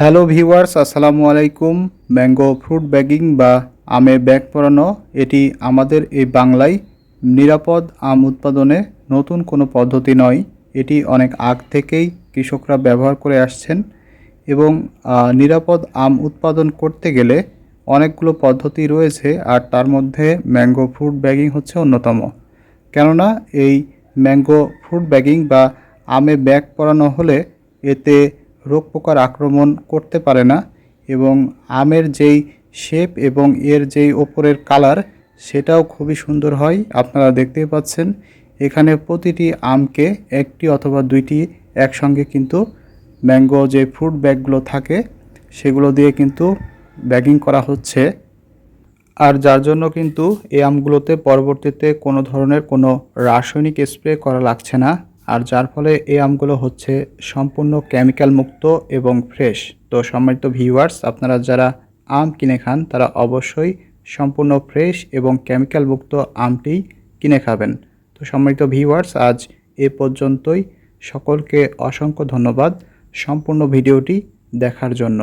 Hello viewers, আসসালামু আলাইকুম। Mango fruit bagging বা আমে ব্যাগ পরানো, এটি আমাদের এই বাংলায় নিরাপদ আম উৎপাদনে নতুন কোনো পদ্ধতি নয়। এটি অনেক আগ থেকেই কৃষকরা ব্যবহার করে আসছেন এবং নিরাপদ আম উৎপাদন করতে গেলে অনেকগুলো পদ্ধতি রয়েছে আর তার মধ্যে ম্যাঙ্গো ফ্রুট ব্যাগিং হচ্ছে অন্যতম। কেননা এই ম্যাঙ্গো ফ্রুট ব্যাগিং বা আমে ব্যাগ পরানো হলে এতে রোগ পোকার আক্রমণ করতে পারে না এবং আমের যেই শেপ এবং এর যেই ওপরের কালার সেটাও খুবই সুন্দর হয়, আপনারা দেখতেই পাচ্ছেন। এখানে প্রতিটি আমকে একটি অথবা দুইটি একসঙ্গে কিন্তু ম্যাঙ্গো যে ফ্রুট ব্যাগগুলো থাকে, সেগুলো দিয়ে কিন্তু ব্যাগিং করা হচ্ছে। আর যার জন্য কিন্তু এই আমগুলোতে পরবর্তীতে কোনো ধরনের কোনো রাসায়নিক স্প্রে করা লাগছে না। আর যার ফলে এই আমগুলো হচ্ছে সম্পূর্ণ কেমিক্যাল মুক্ত এবং ফ্রেশ তো সম্মানিত ভিউয়ার্স আপনারা যারা আম কিনে খান, তারা অবশ্যই সম্পূর্ণ ফ্রেশ এবং কেমিক্যাল মুক্ত আমটি কিনে খাবেন। তো সম্মানিত ভিউয়ার্স আজ এ পর্যন্তই। সকলকে অসংখ্য ধন্যবাদ সম্পূর্ণ ভিডিওটি দেখার জন্য।